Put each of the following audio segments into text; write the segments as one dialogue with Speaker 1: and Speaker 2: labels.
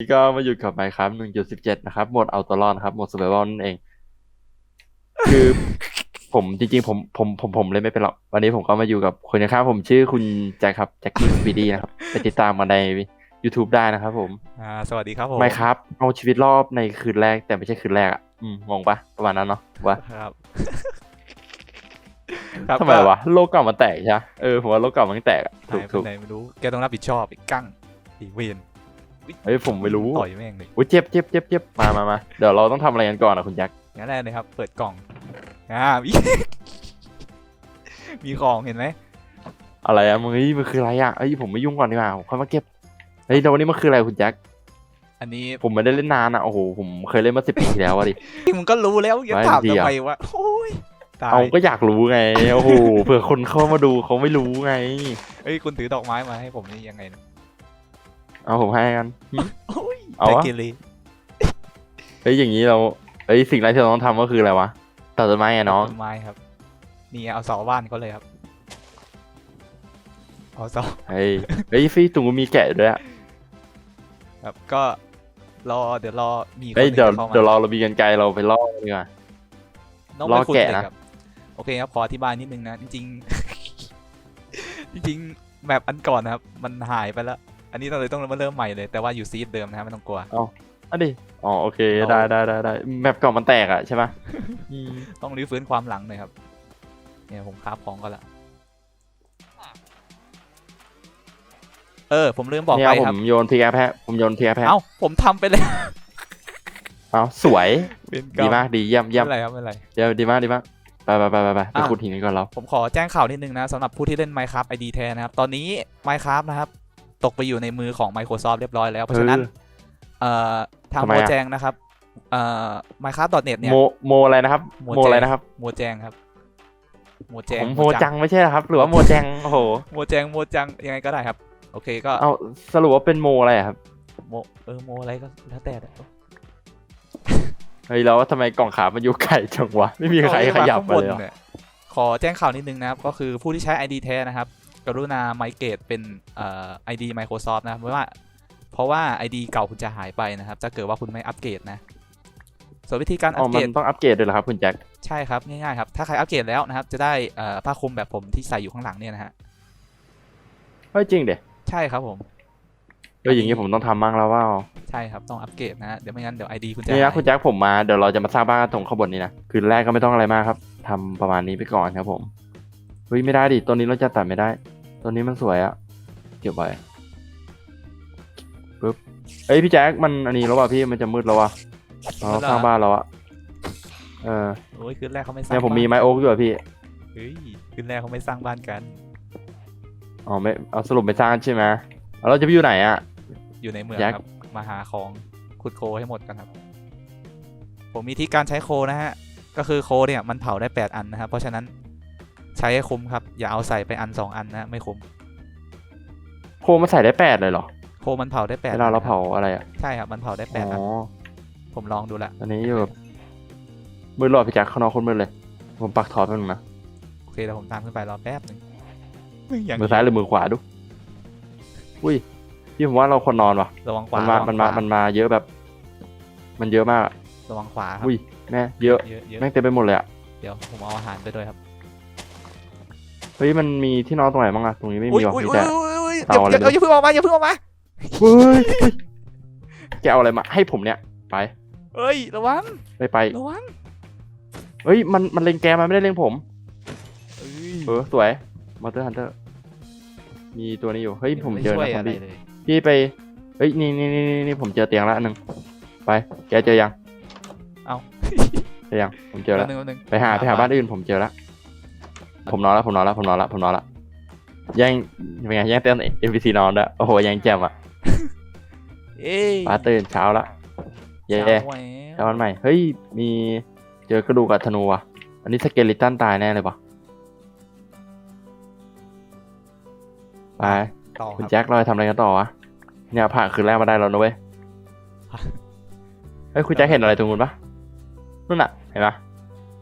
Speaker 1: นี่ก็มาอยู่กับไมค์ครับ1.17นะครับ หมดเอาตัวรอดนะครับ หมด survival นั่นเอง คือผมจริงๆผมผมผมผมเลยไม่เป็นหรอก วันนี้ผมก็มาอยู่กับคนนะครับ ผมชื่อคุณแจ็คครับแจ็คกี้สปีดี้นะครับ ไปติดตามมาใน YouTube ได้นะครับผม
Speaker 2: อ่า สวัสดีครับผม
Speaker 1: ไมค์ครับเอาชีวิตรอบในคืนแรกแต่ไม่ใช่คืนแรกอะ อืมงงปะประมาณนั้นเนาะว่า
Speaker 2: ครับครับ
Speaker 1: ทำไม
Speaker 2: ก็
Speaker 1: วะโลกเก่ามันแตกใช่ปะเออผมว่าโลกเก่ามันแตกอะ
Speaker 2: หา
Speaker 1: ถู
Speaker 2: ย
Speaker 1: ก
Speaker 2: ไป
Speaker 1: ถูก
Speaker 2: ไหนไม่รู้แกต้องรับผิดชอบอีกกั้งอีกเวน
Speaker 1: เฮ้ยผมไม่รู้
Speaker 2: ต่อยแม่งเลย
Speaker 1: โอ้ยเจ็บเจ็บเจ็บเจ็บมามามาเดี๋ยวเราต้องทำอะไรกันก่อนนะคุณแจ็ค
Speaker 2: งั้นแรกเลยครับ เปิดกล่องอ่ามีมีของเห็นไหม
Speaker 1: อะไรอะมึงเฮ้ยมันคืออะไรอะเอ้ยผมไม่ยุ่งก่อนดีกว่าผมค่อยมาเก็บเฮ้ยแต่วันนี้มันคืออะไรคุณแจ็ค
Speaker 2: อันนี้
Speaker 1: ผมไม่ได้เล่นนานอะโอ้โหผมเคยเล่นมาสิบปีที่แล้วอะดิ
Speaker 2: มึงก็รู้แล้วอย่า
Speaker 1: ไม่
Speaker 2: ถาม
Speaker 1: ดี
Speaker 2: ทำ
Speaker 1: อะ
Speaker 2: ไมวะโอ้ยตาย
Speaker 1: เอาก็อยากรู้ไงโอ้โหเผื่อคนเข้ามาดูเขาไม่รู้ไง
Speaker 2: เอ้ยคุณถือดอกไม้มาให้ผมนี่ยังไงนะ
Speaker 1: เอาผมให้กันหึ
Speaker 2: โอ้ย
Speaker 1: เอา
Speaker 2: ใจ
Speaker 1: วะ
Speaker 2: เกเร
Speaker 1: เฮ้ยอย่างนี้เราเฮ้ยสิ่งแรกที่เราต้องทำก็คืออะไรวะตัดต้นไม้ไงน้อง
Speaker 2: ต้นไม้ครับ นี่เอาเสาบ้านเขาเลยครับ เอาเสา
Speaker 1: เฮ้ยเฮ้ยฟี่ตุงก็มีแกะด้วยอะ
Speaker 2: ครับก็รอเดี๋ยวรอมีคนห
Speaker 1: เฮ้ย
Speaker 2: นึ่ง
Speaker 1: เดี๋ยว
Speaker 2: จะเข้ามา
Speaker 1: เดี๋ยวเราเรามีกันไกลเราไปล่อดีกว่า
Speaker 2: น้อง
Speaker 1: รอ
Speaker 2: ไม่คุ้น
Speaker 1: แกะ
Speaker 2: เลย
Speaker 1: นะ
Speaker 2: ครับโอเคครับขออธิบายนิดนึงนะ จริง ๆ จริงๆแมปอันก่อนนะครับ มันหายไปแล้ว อันนี้เราเลยต้องมาเริ่มใหม่เลย แต่ว่าอยู่ซีดเดิมนะครับไม่ต้องกลัว
Speaker 1: อะดิอ๋อโอเค
Speaker 2: เอา
Speaker 1: ได้ได้ได้ได้แมปเก่ามันแตกอะใช่ปะอืม
Speaker 2: ต้องรื้อฟื้นความหลังหน่อยครับ เนี่ยผมคราฟของก็ละเออ ผมลืมบอก
Speaker 1: เนี่ย
Speaker 2: ไป
Speaker 1: ผ
Speaker 2: ครับ
Speaker 1: มโยนพีแอแพะผมโยนพีแอแพะ
Speaker 2: เอ้าผมทำไปแล้ว
Speaker 1: เอาสวย
Speaker 2: เป็น
Speaker 1: ดีมากดีเยี่ยม
Speaker 2: ไม่
Speaker 1: เยี่ยม
Speaker 2: เป็นไรครับไม่เป็นไร
Speaker 1: เยี่ยมดีมากดีมากไปไปไปไปไปไป
Speaker 2: อะ
Speaker 1: ขุดหินกันก่อนเรา
Speaker 2: ผมขอแจ้งข่าวนิดนึงนะสำหรับผู้ที่เล่น Minecraft ID แทนนะครับ ตอนนี้ Minecraft นะครับ ตกไปอยู่ในมือของ Microsoft เรียบร้อยแล้ว เพราะฉะนั้นเอ่อทาง
Speaker 1: ทำไม
Speaker 2: โม
Speaker 1: อะ
Speaker 2: แจงนะครับเอ่อ Minecraft.net เนี่ย
Speaker 1: โมโมอะไรนะครับ
Speaker 2: โม
Speaker 1: โมอะไรนะครับ
Speaker 2: โมแจงครับ โมแจ
Speaker 1: ผ
Speaker 2: ง
Speaker 1: มโมจังไม่ใช่เหรอครับ หรือว่าโมแจงโอ้โห
Speaker 2: โมแจงโมจังยังไงก็ได้ครับ โอเคก็
Speaker 1: เอาสรุปว่าเป็นโมอะไรอะครับ
Speaker 2: โมเออโมอะไรก็แล้วแต่นะ
Speaker 1: เฮ้ยแล้วทำไมกล่องขามันอยู่ไกลจังวะ ไม่มีใครขยับมาเลยเหรอ
Speaker 2: นี่ขอแจ้งข่าวนิดนึงนะครับ ก็คือผู้ที่ใช้ ID แท้นะครับ กรุณาไมเกตเป็นเอ่อ ID Microsoft นะครับเพราะว่าเพราะว่า ID เก่าคุณจะหายไปนะครับถ้าเกิดว่าคุณไม่อัปเกรดนะ ส่วนวิธีการอั
Speaker 1: อ๋อ
Speaker 2: ป
Speaker 1: มั
Speaker 2: เกร
Speaker 1: น
Speaker 2: ด
Speaker 1: ต้องอัปเกรดด้วยเหรอครับคุณแจ็ค
Speaker 2: ใช่ครับง่ายๆครับถ้าใครอัปเกรดแล้วนะครับ จะได้เอ่อผ้าคลุมแบบผมที่ใส่อยู่ข้างหลังเนี่ยนะฮะ
Speaker 1: เฮ้ยจริงเด็
Speaker 2: ใช่ครับผม
Speaker 1: เฮ้ยอย่างงี้ผมต้องทำมั่งแล้วว่า
Speaker 2: ใช่ครับต้องอัปเกรดนะฮะเดี๋ยวไม่งั้นเดี๋ยว ID คุณจะ
Speaker 1: นี่นะ
Speaker 2: หาย
Speaker 1: คุณแจ็คผมมาเดี๋ยวเราจะมาสร้างบ้านกันตรงข้างบนนี้นะคืนแรกก็ไม่ต้องอะไรมากครับทำประมาณนี้ไปก่อนครับผมเฮ้ยไม่ได้ดิตัวนี้เราจะตัดไม่ได้ ตัวนี้มันสวยอะเก็บไว้ปึ๊บเฮ้ยพี่แจ็คมันอันนี้แล้วว่ะพี่มันจะมืดแล้วว่ะเราต้องสร้างบ้านแล้วอะเออ
Speaker 2: โอ้ยคืนแรกเขาไม่สร้าง
Speaker 1: เนี่ยผมมี
Speaker 2: บ้าน
Speaker 1: ไม้โอ๊กอยู่อะพี่
Speaker 2: เฮ้ยคืนแรกเขาไม่สร้างบ้านกัน
Speaker 1: อ๋อไม่เอาสรุปไม่สร้างใช่ไหมแล้วเราจะไปอยู่ไหนอะ
Speaker 2: อยู่ในเมือง
Speaker 1: แจ็ค
Speaker 2: ครับมาหาของขุดโคให้หมดกันครับ ผมมีที่การใช้โคนะฮะก็คือโคเนี่ยมันเผาได้ 8 อันนะครับเพราะฉะนั้น ใช้ให้คุ้มครับ อย่าเอาใส่ไปอัน2อันนะไม่คุ้ม
Speaker 1: โคมมันใส่ได้แปดเลยเหรอ
Speaker 2: โคมันเผาได้8
Speaker 1: เวลาเรา
Speaker 2: อันนะคบ
Speaker 1: เผาอะไรอะ
Speaker 2: ใช่ครับมันเผาได้8อัน
Speaker 1: อ๋อ
Speaker 2: ผมลองดูละ
Speaker 1: ตอนนี้อยู่แบบมืดหลอดพี่แจ็คข้างนอกคนมืดเลย ผมปักทอดมันงนะ
Speaker 2: โอเคเดี๋ยวผมตามขึ้นไปรอแป๊บหนึงอย่าง
Speaker 1: มือซ้ายหรือมือขวาดูอุ้ยพี่ผมว่าเราควรนอนว่ะ
Speaker 2: ระวังขวา
Speaker 1: มันมา
Speaker 2: ระวัง
Speaker 1: มันมา
Speaker 2: ขว
Speaker 1: มันมาเยอะแบบ มันเยอะมากอะ
Speaker 2: ระวังขวาครับ
Speaker 1: อุ้ยแม่เยอะ
Speaker 2: เยอะเยอะ
Speaker 1: แม่งเต็มไปหมดเลยอะ
Speaker 2: เดี๋ยวผมเอาอาหารไปด้วยครับ
Speaker 1: เฮ้ยมันมีที่นอนตรงไหนบ้างอะตรงนี้ไม่
Speaker 2: อุ้
Speaker 1: มี
Speaker 2: ย
Speaker 1: ว่ะ
Speaker 2: อุ้ย
Speaker 1: มี
Speaker 2: อุ้ย
Speaker 1: แต่
Speaker 2: อุ้ย
Speaker 1: เตาอะไร
Speaker 2: อย่า
Speaker 1: ไม่รู้
Speaker 2: อย่าเพิ่งออกมาอย่าเพิ่งออกมา
Speaker 1: เฮ้ยเฮ้ยแกเอาอะไรมาให้ผมเนี่ยไป
Speaker 2: เอ้ยระวัง
Speaker 1: ไปไป
Speaker 2: ระวัง
Speaker 1: เฮ้ยมันมันเล็งแกมันไม่ได้เล็งผม
Speaker 2: เอ้ย
Speaker 1: เออสวยมอเตอร์ฮันเตอร์มีตัวนี้อยู่เฮ้ยผมเจอ
Speaker 2: ไช่วย
Speaker 1: นะซอ
Speaker 2: อะ
Speaker 1: ม
Speaker 2: ไร
Speaker 1: บี้
Speaker 2: เลย
Speaker 1: พี่ไปเฮ้ยนี่นี่นี่นี่นี่ผมเจอเตียงละอันหนึ่งไปแกเจอยัง
Speaker 2: เอา
Speaker 1: เจอยังผมเจอแล้ว
Speaker 2: แป๊บนึงแป๊บนึง
Speaker 1: ไปหาไปหาบ้านอื่นผมเจอแล้ว ผมนอนแล้วผมนอนแล้วผมนอนแล้วผมนอนแล้วแย่งเป็นไงแย่งเต้น NPC นอนด้วยโอ้โหแย่งแจ่มอะ
Speaker 2: เอ้ย
Speaker 1: ป้าตื่นเช้าละเย่
Speaker 2: เช้า
Speaker 1: เช้าวันใหม่เฮ้ยมีเจอกระดูกกับธนูว่ะ อันนี้สเกลิตันตายแน่เลยปะไป
Speaker 2: ต่อ
Speaker 1: คุณ
Speaker 2: ครับ
Speaker 1: แจ็คเราจะทำอะไรกันต่อวะเนี่ยผ่านคืนแรกมาได้แล้วนะเว้ยเฮ้ยคุณแจ็คเห็นอะไรตรงนู้นปะนู่นน่ะเห็นปะ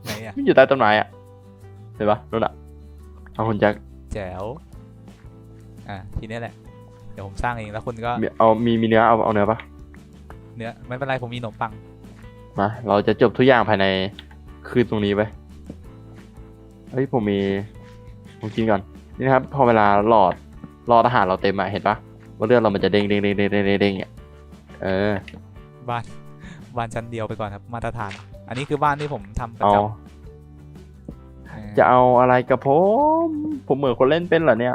Speaker 2: ไหนอะ
Speaker 1: มันอยู่ใต้ต้นไม้อะ เห็นปะนู่นน่ะเอาคุณแจ็ค
Speaker 2: แจ๋วอะทีนี้แหละ เดี๋ยวผมสร้างเองแล้วคุณก็
Speaker 1: มีเอามีมีเนื้อเอาเอาเนื้อปะ
Speaker 2: เนื้อไม่เป็นไรผมมีขนมปัง
Speaker 1: มาเราจะจบทุกอย่างภายในคืนตรงนี้ไปเฮ้ยผมมีผมกินก่อนนี่นะครับ พอเวลาหลอดหลอดอาหารเราเต็มอะเห็นปะว่าเลือดเรามันจะเด้งเด้งเด้งเด้งเด้งเด้งเด้งเนี่ยเออ
Speaker 2: บ้านบ้านชั้นเดียวไปก่อนครับมาตรฐาน อันนี้คือบ้านที่ผมทำประ
Speaker 1: เอา
Speaker 2: จำเออ
Speaker 1: จะเอาอะไรกับผม ผมเหมือนคนเล่นเป็นเหรอเนี่ย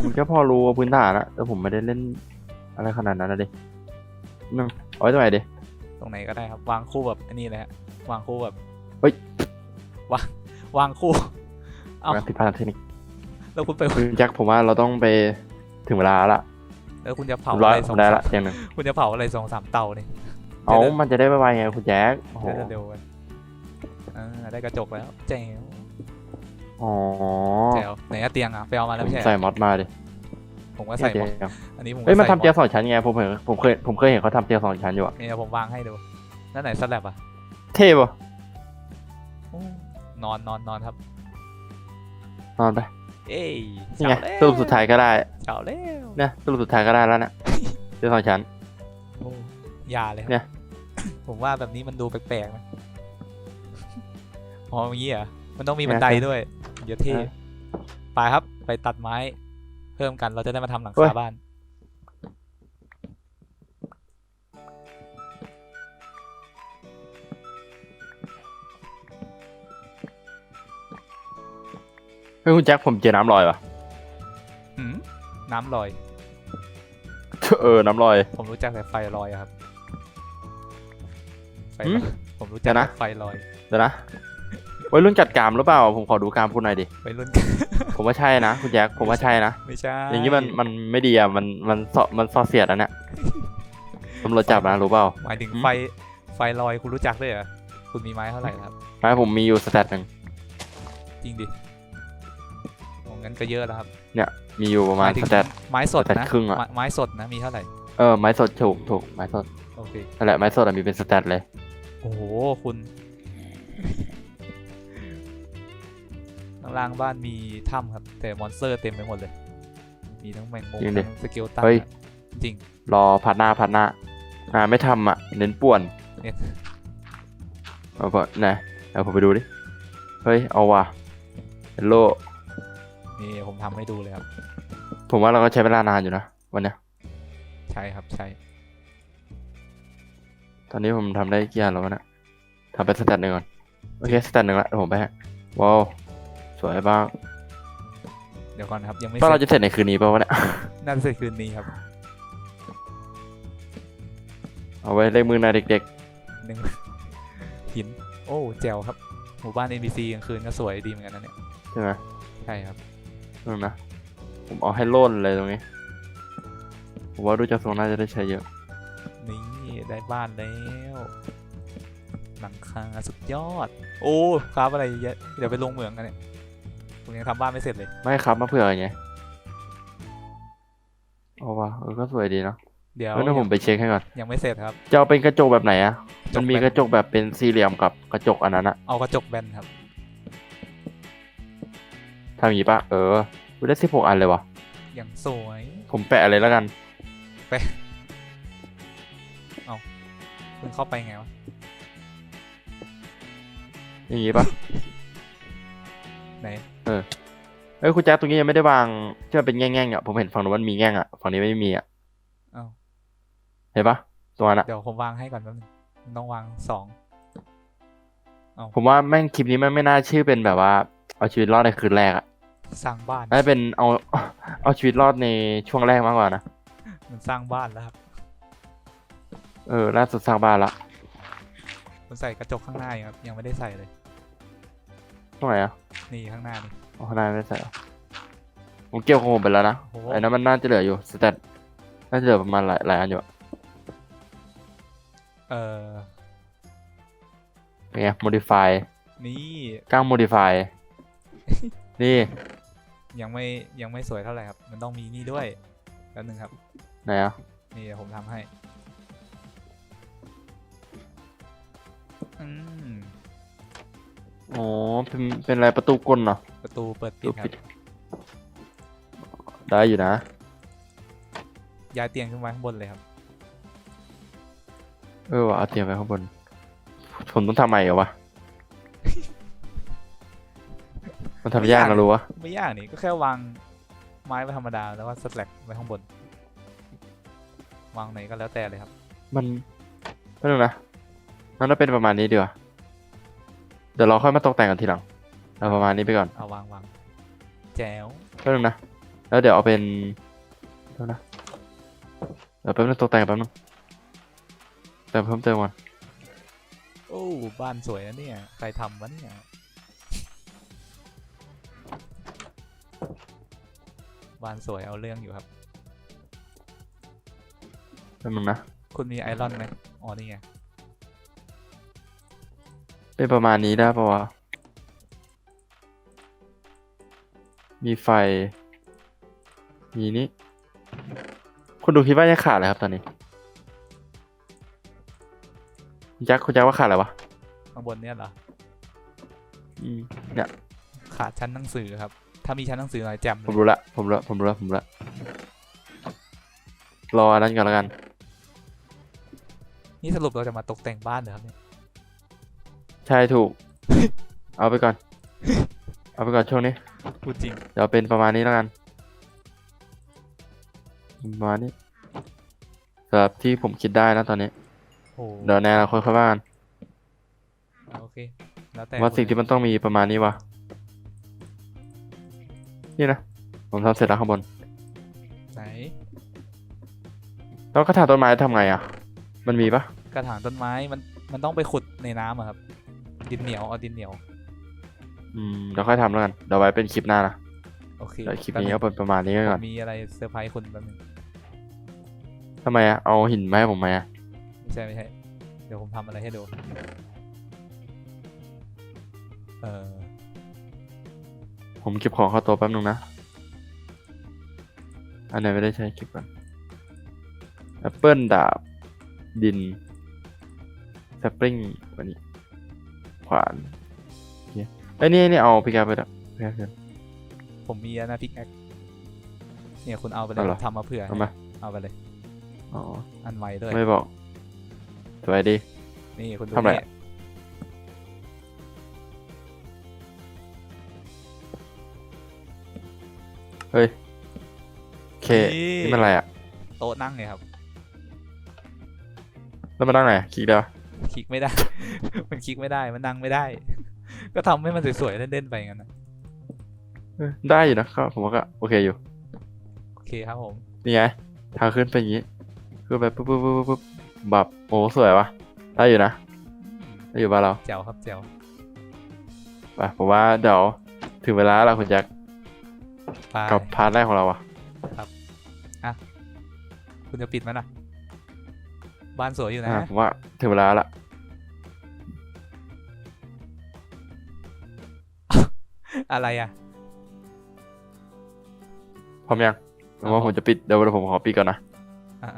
Speaker 1: ผมแค่พอรู้พื้นฐานอะแต่ผมไม่ได้เล่นอะไรขนาดนั้นนะดินึงเอาไว้ตรงไหนดิ
Speaker 2: ตรงไหนก็ได้ครับ วางคู่แบบอันนี้เลยฮะวางคู่แบบ
Speaker 1: เฮ้ย
Speaker 2: วางวางคู่ เอ้า
Speaker 1: งานผิดพลาดทางเทคนิค
Speaker 2: แล้วคุณไป
Speaker 1: คุณแจ็คผมว่าเราต้องไปถึงเวลาละ
Speaker 2: แล้วคุณจะเผา
Speaker 1: ร้
Speaker 2: อะ
Speaker 1: อย
Speaker 2: ไรส
Speaker 1: ผ
Speaker 2: อง
Speaker 1: มได้
Speaker 2: สา
Speaker 1: ละ
Speaker 2: ม
Speaker 1: อย่างหนึ่ง
Speaker 2: คุณจะเผาอะไรสองสามเตานี่
Speaker 1: เอา
Speaker 2: เดี๋ยว
Speaker 1: มันจะได้ไวๆไงคุณแจ็คโอ้โห
Speaker 2: จะเร็วกันอ่าได้กระจกแล้วแจ๋ว
Speaker 1: อ๋อ
Speaker 2: แจ๋วไหนอะเตียงอะไปเอามาแล้ว
Speaker 1: ผม
Speaker 2: ไม่ใช่
Speaker 1: ใส่มอดมาดิ
Speaker 2: ผมก็ใส่หมด
Speaker 1: เดี๋ยว
Speaker 2: อันนี้ผมก็
Speaker 1: เอ้ยมัน
Speaker 2: ใส่
Speaker 1: ทำเตียง
Speaker 2: หด
Speaker 1: สองชั้นไงผมเห็นผมเคยผมเคยเห็นเขาทำเตียงสองชั้นอยู่อะ
Speaker 2: นี่เดี๋ยวผมวางให้ดูนั่นไหนสแลบอะ
Speaker 1: เท่ปะ
Speaker 2: โอ้นอนนอนนอนครับ
Speaker 1: นอนไป
Speaker 2: เอ้ย
Speaker 1: นี่ไง
Speaker 2: เฉาแล้ว
Speaker 1: สรุปสุดท้ายก็ได้
Speaker 2: เฉาแล้ว
Speaker 1: เนี่ยสรุปสุดท้ายก็ได้แล้วเนี่ยเตียงสองชั้น
Speaker 2: โอ้อย่าเลยครับ
Speaker 1: เนี่ย
Speaker 2: ผมว่าแบบนี้มันดูแปลกๆนะอ๋ออย่างงี้เหรอมันต้องมีบันไดด้วย เดี๋ยวเท่ไปครับไปตัดไม้ เพิ่มกันเราจะได้มาทำหลังคาบ้าน
Speaker 1: เฮ้ยคุณแจ็คผมเจอน้ำลอยปะ
Speaker 2: หืมน้ำลอย
Speaker 1: เออ น้ำลอย
Speaker 2: ผมรู้จักแต่ไฟลอยอะครับไฟ
Speaker 1: หื
Speaker 2: ล
Speaker 1: ม
Speaker 2: อยผมรู้จัก
Speaker 1: เดี๋ยวนะ
Speaker 2: แต่ไฟลอย
Speaker 1: เดี๋ยวนะ วัยรุ่นจัดกรามหรือเปล่า ผมขอดูกรามคุณหน่อยดิ
Speaker 2: ไปรุ่น
Speaker 1: ผมว่าใช่นะคุณแจ็คผมว่าใช่นะ
Speaker 2: ไม่ใช่
Speaker 1: อย่างนี้มันมันไม่ดีอะ มันมันสอมันซอเสียดอะเนี่ยตำรวจจับนะรู้เปล่า
Speaker 2: หมายถึง
Speaker 1: หืม
Speaker 2: ไฟไฟลอยคุณรู้จักด้วยเหรอคุณมีไม้เท่าไหร่ครับ
Speaker 1: ไม่ผมมีอยู่สแตทหนึ่ง
Speaker 2: จริงดิโอ้งั้นก็เยอะแล้วครับ
Speaker 1: เนี่ย มีอยู่ประมาณ
Speaker 2: หยถึ
Speaker 1: ส
Speaker 2: ง
Speaker 1: แตท
Speaker 2: ไม้สด
Speaker 1: สแตท
Speaker 2: นะ
Speaker 1: ครึ่งอะ
Speaker 2: ไม้ไม้สดนะมีเท่าไหร่
Speaker 1: เออไม้สดถูกถูกไม้สด
Speaker 2: โอเค
Speaker 1: นั่นแหละไม้สดอะมีเป็นสแตทเลย
Speaker 2: โอ้โหคุณข้าง ล่างบ้านมีถ้ำครับ แต่มอนสเตอร์เต็มไปหมดเลย มีทั้งแมงมุม
Speaker 1: จริงดิ
Speaker 2: ทั้งสเกลตัน
Speaker 1: เฮ้ย
Speaker 2: อะจริง
Speaker 1: รอพัดหน้าพัดหน้า อ่าไม่ทำอะ เน้นป่วน
Speaker 2: เนี่ย
Speaker 1: เอาปะไหนเอาผมไปดูดิ เฮ้ย เอาว่ะเฮลโล
Speaker 2: นี่ผมทำให้ดูเลยครับ
Speaker 1: ผมว่าเราก็ใช้เวลานานอยู่นะ วันเนี้ย
Speaker 2: ใช่ครับใช่
Speaker 1: ตอนนี้ผมทำได้กี่อันแล้ววะเนี่ยทำไปสแตทหนึ่งก่อน โอเคสแตทหนึ่งละเดี๋ยวผมไปฮะว้าว สวยบ้าง
Speaker 2: เดี๋ยวก่อนนะครับยังไม่
Speaker 1: ก็
Speaker 2: เส
Speaker 1: เรา
Speaker 2: ร็จ
Speaker 1: จะเสร็จในคืนนี้ป่าวะเนี่ย
Speaker 2: น่าจะเสร็จคืนนี้ครับ
Speaker 1: เอาไว้เล่นมือหนาเด็ก
Speaker 2: หนึ่ง หิน โอ้แจ๋วครับ หมู่บ้าน NPC กลางคืนก็สวยดีเหมือนกันนะเนี่ย
Speaker 1: ๆใช่ไหม
Speaker 2: ใช่ครับ
Speaker 1: นึงนะ ผมเอาให้โล่นเลยตรงนี้ ผมว่าดูจากทรงน่าจะได้ใช้เยอะ
Speaker 2: นี่ได้บ้านแล้ว หลังคาสุดยอด โอ้ครับอะไรเยอะเดี๋ยวไปลงเหมืองกันเนี่ย ผมยังทำบ้านไม่เสร็จเลย
Speaker 1: ไม่ครับมาเผื่อไงเอาว่ะเออก็สวยดีเนาะ
Speaker 2: เดี๋ยว
Speaker 1: เดี๋ยวผมไปเช็คให้ก่อน
Speaker 2: ยังไม่เสร็จครับ
Speaker 1: จะเอาเป็นกระจกแบบไหนอะ
Speaker 2: กระจก
Speaker 1: มันมี
Speaker 2: แบน
Speaker 1: กระจกแบบเป็นสี่เหลี่ยมกับกระจกอันนั้นอะ
Speaker 2: เอากระจกแบนครับ
Speaker 1: ทำอย่างนี้ปะเออกูได้สิบหกอันเลยวะ
Speaker 2: อย่างสวย
Speaker 1: ผมแปะเลยแล้วกัน
Speaker 2: คุณเข้าไปไงวะ
Speaker 1: อย่างนี้ปะ
Speaker 2: ไหน
Speaker 1: เอ้ยคุณแจ๊คตรงนี้ยังไม่ได้วางที่มันเป็นแง่งๆอะผมเห็นฝั่งนู้นมันมีแง่งอะฝั่งนี้ไม่มีอะ
Speaker 2: เอ้า
Speaker 1: เห็นปะตรงนั้นอะ
Speaker 2: เดี๋ยวผมวางให้ก่อนแป๊บนึงมันต้องวางสอง
Speaker 1: ผมว่าแม่งคลิปนี้มันไม่น่าชื่อเป็นแบบว่า เอาชีวิตรอดในคืนแรกอะ
Speaker 2: สร้างบ้าน
Speaker 1: น่าจะเป็นเอาเอาชีวิตรอดในช่วงแรกมากกว่านะ
Speaker 2: มันสร้างบ้านแล้วครับ
Speaker 1: เออล่าสุดสร้างบ้านละ
Speaker 2: มันใส่กระจกข้างหน้าอยู่ครับยังไม่ได้ใส่เลย
Speaker 1: ตรงไหนอะ
Speaker 2: นี่ข้างหน้านี่
Speaker 1: อ๋อข้างในไม่ได้ใส่เหรอผมเกี่ยวของผมไปแล้วนะ
Speaker 2: โอ้โห
Speaker 1: ไอ้นั้นมันน่าจะเหลืออยู่สเตตน่าจะเหลือประมาณหลายหลายอันอยู่อะ
Speaker 2: เออ
Speaker 1: เป็นไง modify
Speaker 2: นี่
Speaker 1: ก้าง modify นี่
Speaker 2: ยังไม่ยังไม่สวยเท่าไหร่ครับ มันต้องมีนี่ด้วยแป๊บนึงครับ
Speaker 1: ไหนอะ
Speaker 2: นี่เดี๋ยวผมทำให้ อืม
Speaker 1: อ๋อเป็นเป็นอะไรประตูกลเนาะ
Speaker 2: ประตูเปิดปิดครั
Speaker 1: ปิ
Speaker 2: บ
Speaker 1: ดได้อยู่นะ
Speaker 2: ย้ายเตียงขึ้นมาข้างบนเลยครับ
Speaker 1: เออว่ะเอาเตียงไว้ข้างบน ผมต้องทำใหม่เหรอวะ มันทำยากนะรู้วะ
Speaker 2: ไม่ยากนี่ก็แค่วางไม้ไว้ธรรมดาแล้วก็สแลกไว้ข้างบน วางไหนก็แล้วแต่เลยครับ
Speaker 1: มันไม่รู้นะมันต้องเป็นประมาณนี้ดีกว่า เดี๋ยวเราค่อยมาตกแต่งกันทีหลังเอาประมาณนี้ไปก่อน
Speaker 2: เอาวางวางแจ๋ว
Speaker 1: แป๊บนึงนะแล้วเดี๋ยวเอาเป็นเดี๋ยวนะเดี๋ยวแป๊บนึงตกแต่งแป๊บนึงแต่งเพิ่มเติมก่อน
Speaker 2: โอ้บ้านสวยนะเนี่ยใครทำวะเนี่ยบ้านสวยเอาเรื่องอยู่ครับ
Speaker 1: แป๊บนึงนะ
Speaker 2: คุณมีไอรอนไหมอ๋อนี่ไง
Speaker 1: เป็นประมาณนี้ได้ปะวะ มีไฟ มีนี้ คุณดูคิดว่ายังขาดอะไรครับตอนนี้คุณแจ็คคุณแจ็คว่าขาดอะไรวะ
Speaker 2: ข้างบนเนี่ยเหรอ
Speaker 1: อืมเนี่ย
Speaker 2: ขาดชั้นหนังสือครับ ถ้ามีชั้นหนังสือหน่อยแจ่มเล
Speaker 1: ผม
Speaker 2: ย
Speaker 1: รู้ละ ผมรู้ละ ผมรู้ละ ผมรู้ละ รออันนั้นก่อนแล้วกัน
Speaker 2: นี่สรุปเราจะมาตกแต่งบ้านเหรอครับเนี่ย
Speaker 1: ใช่ถูก เอาไปก่อน เอาไปก่อนช่วงนี้
Speaker 2: พูดจริง
Speaker 1: เดี๋ยวเป็นประมาณนี้แล้วกัน ประมาณนี้สำหรับที่ผมคิดได้นะตอนนี้
Speaker 2: โอ้
Speaker 1: เดี๋ยวในอนาคตค่อยว่ากัน
Speaker 2: โอเค แล้วแต่
Speaker 1: ว่า
Speaker 2: คุณ
Speaker 1: สิ่งที่มันต้องมีประมาณนี้วะนี่นะ ผมทำเสร็จแล้วข้างบน
Speaker 2: ไหน
Speaker 1: แล้วกระถางต้นไม้ทำไงอะ มันมีปะ
Speaker 2: กระถางต้นไม้มันมันต้องไปขุดในน้ำอะครับ ดินเหนียวเอาดินเหนียว
Speaker 1: อืมเดี๋ยวค่อยทำแล้วกันเดี๋ยวไว้เป็นคลิปหน้านะ
Speaker 2: โอเค
Speaker 1: เดี๋ยวคลิป
Speaker 2: แป๊บ
Speaker 1: นี้
Speaker 2: ง
Speaker 1: ก็เป็นประมาณนี้ไว้
Speaker 2: ผ
Speaker 1: ก่อน
Speaker 2: มมีอะไรเซอร์ไพรส์คุณแป๊บนึง
Speaker 1: ทำไมอะเอาหินมาให้ผมไหมอะ
Speaker 2: ไม่ใช่ไม่ใช่ เดี๋ยวผมทำอะไรให้ดู เออ
Speaker 1: ผมเก็บของเข้าตัวแป๊บนึงนะ อันไหนไม่ได้ใช้เก็บก่อนแอปเปิลดาบ ดินแซปริงวันนี้ข วานโอเคไอ้ยนี่นี่เอาพิกาไปแล้วพิกาเกิน
Speaker 2: ผมมีอันนะพิกแอคเนี่ยคุณเอาไปเล
Speaker 1: เอา
Speaker 2: ย
Speaker 1: เหรอ
Speaker 2: ทำมาเผื่อ
Speaker 1: เอามา
Speaker 2: เอาไปเลย
Speaker 1: อ๋อ
Speaker 2: อันใหม่ด้วย
Speaker 1: ไม่บอกสวัสดี
Speaker 2: นี่คุณดู
Speaker 1: ทำอะไร
Speaker 2: นี่
Speaker 1: อะเฮ้ยโอเคนี่มันอะไรอะ
Speaker 2: โต๊ะนั่งไงครับ
Speaker 1: แล้วมันนั่งไหนคลิกได้ปะ
Speaker 2: คลิกไม่ได้ มันคลิกไม่ได้ มันนั่งไม่ได้ ก็ทำให้มันสวยๆเล่นๆไปงั้นนะ
Speaker 1: เออได้อยู่นะก็ผมว่าก็โอเคอยู่
Speaker 2: โอเคครับผม
Speaker 1: นี่ไงทางขึ้นเป็นอย่างนี้ขึ้นไปปุ๊บปุ๊บปุ๊บปุ๊บปุ๊บแบบโอ้สวยวะได้อยู่นะ
Speaker 2: อืม
Speaker 1: ได้อยู่บ้านเรา
Speaker 2: แจ๋วครับแจ๋ว
Speaker 1: ไปผมว่าเดี๋ยวถึงเวลาแล้วคุณแจ็ค
Speaker 2: ไป
Speaker 1: กับพาร์ทแรกของเราอะ
Speaker 2: คุณจะปิดมันอะ บ้านสวยอยู่นะ
Speaker 1: อะผมว่าถึงเวลาละ
Speaker 2: อะไรอะ
Speaker 1: พร้อมยังผมว่าผมจะปิดเดี๋ยวผมขอปิดก่อนนะ
Speaker 2: อ่า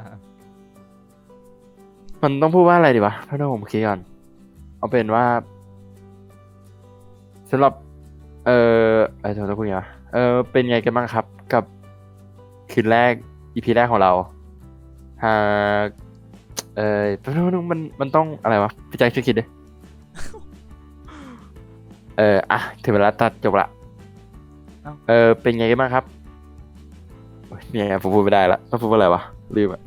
Speaker 1: มันต้องพูดว่าอะไรดีวะถ้าผมคิดก่อน เอาเป็นว่าสำหรับ เอ่อไอ้ยจะพูดยังไงวะเออเป็นไงกันบ้างครับ กับคืนแรกอีพีแรกของเราหาก เออมันมันต้องอะไรวะพี่แจ็คช่วยคิดดิเอออะถึงเวลาตัดจบละเออเป็นไงกันบ้างครับโอ๊ยเนี่ยผมพูดไม่ได้ละต้องพูดว่าอะไรวะลืมอะ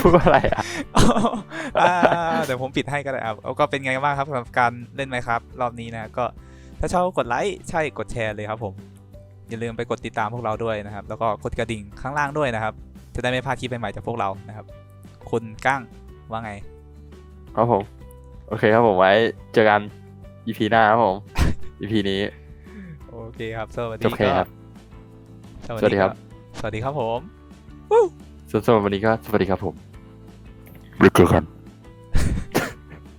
Speaker 1: พูดว่าอะไรอะ
Speaker 2: อ่าเดี๋ยวผมปิดให้ก็ได้ครับเอาก็เป็นไงบ้างครับสำหรับการเล่นไหมครับ รอบนี้นะ ก็ถ้าชอบกดไลค์ใช่กดแชร์เลยครับผม อย่าลืมไปกดติดตามพวกเราด้วยนะครับ แล้วก็กดกระดิ่งข้างล่างด้วยนะครับ จะได้ไม่พลาดคลิปใหม่ๆจากพวกเรานะครับ คุณก้างว่าไง
Speaker 1: ครับผม โอเคครับผมไว้เจอกัน EP หน้าครับผม EP นี้
Speaker 2: โอเคครับ สวัสดี
Speaker 1: จบเคครับ
Speaker 2: ก็
Speaker 1: สวัสดีครับ
Speaker 2: สวัสดีครับผม
Speaker 1: ส่วนสำหรับวันนี้ก็สวัสดีครับผมไว้เจอกัน